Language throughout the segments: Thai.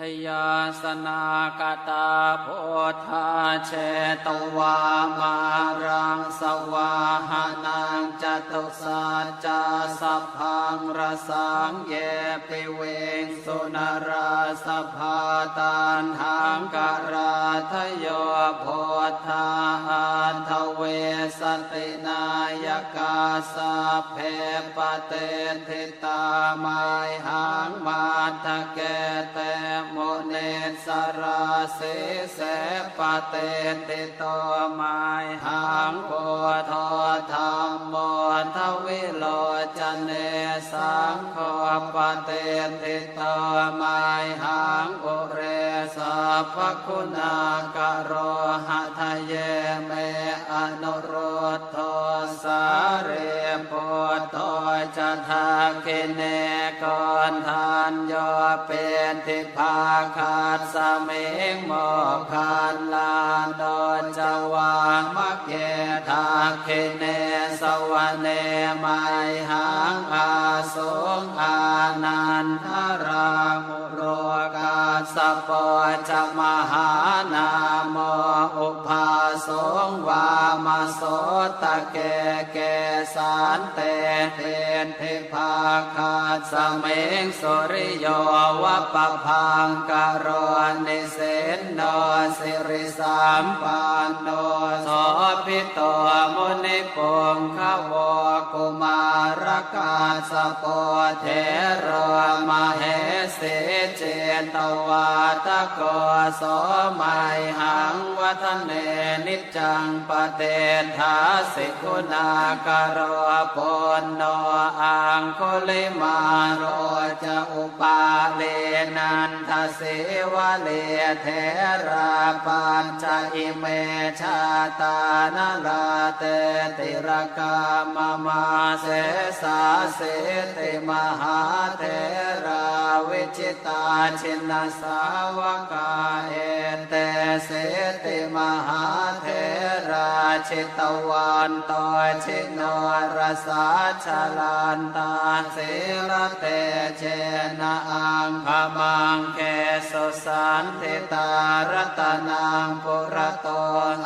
ชยาสนากตาโพธาเชตวามารังสวาหานังจตุสัจจะสัพพังรสังเยปิเวงสุนราสภาตันหังการาทโยโพธาหันทเว สตินายกาสาเพปเตทิตาไมหังมาทะเกเตโมเนสราเสเสปเตติโตไมหังโพธธรรมโมทวิโลจเนสังโฆปเตติโตไมหังอุเรสัพพคุณากโรหะทะเยเม ปุตโตจะทาคิเนกอนทานโยเป็นทิพาคาดสมิงโมคันลานโดนจวางมักเกทาคิเนสวเนไมหังอาสงอานันทรามุโรกาสปอจะมหานาโมอุปาสง วามาโสตะเกเกสานเตเตนเทพาคาสเมงสุริโยวะปะพังกโรนิเสนโนสิริสามปานโนโสพิโตมุนิปงขวกุมาร กาสปเทโรมาเหสิเจตวาตะโกโสมัยหังวัฒเนนิจังปเตทาสิกุณากโรปุณโนอังคุลิมาโรจะอุปาเลนันทเสวะเลเทราปัญจอิเมชาตานลาเตติรกามมาเสสาเสติมหาเทราวิจิตาชินสาวกาเอเตเสติมหาเทราชิตวันตอชิโนรสาชลันตาเสรเตเชนะอังขมังเกสุสันติตารตนังปุระโต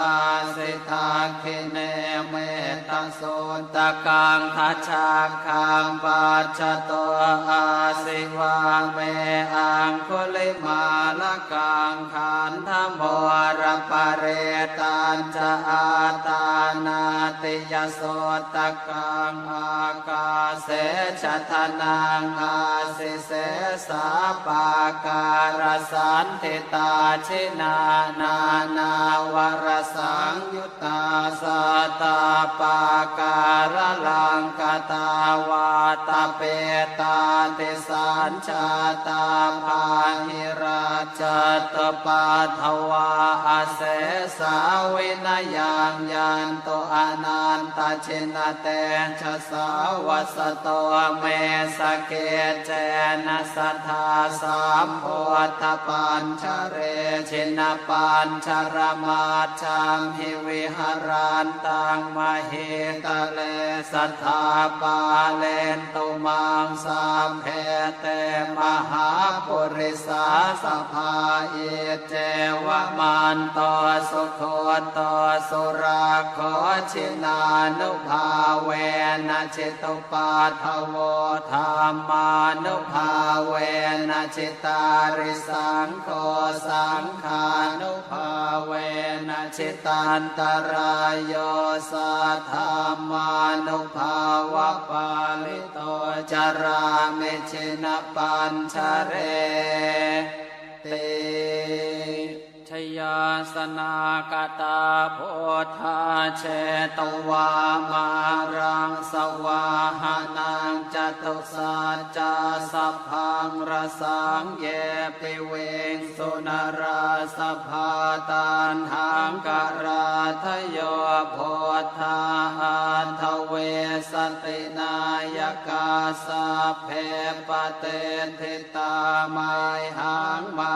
อาสิทาคิเนเม ตโสตะกังทัชชาคังปัจจโตอาสิวาเมอังคุลิมาละกังขันธโมรปเรตันจะอาตา นาติยโสตกังอากาเสชะทนังอาสิเสสาปาการสันติตาชินานานาวรสังยุตตาสตาปาการลังกตาวาตาเปตาติสัญชาตาภาหิราชตปาทวาอาเสสาวินยังยันโตอนันตชินเตชะสาวัสโตเมสเกเจนะสัทธาสามโพธปัญชเรชินปัญชรมาจังหิวิหารันตังมเหตเลสัทธาปาเลนตุมังสามเพเตมหา ปุริสาสภาเอเจวะมันตสุโคตสุราขอชินานุภาเวนะจิตุปาทโวธรรมานุภาเวนะจิตาริสังโฆสังขานุภาเวนะจิตันตรายโยสัทธามานุภาวะปาลิต จารามิชินปัญชเรเตชยาสนากตาโพธาเชตวามารังสวาหานังจตุสัจจสัพพังรสังเยปิเวงสุนราสภาตันหังการาทโยโพธา ทเวสตินายกาสาเพปเตทิตาไมหังมา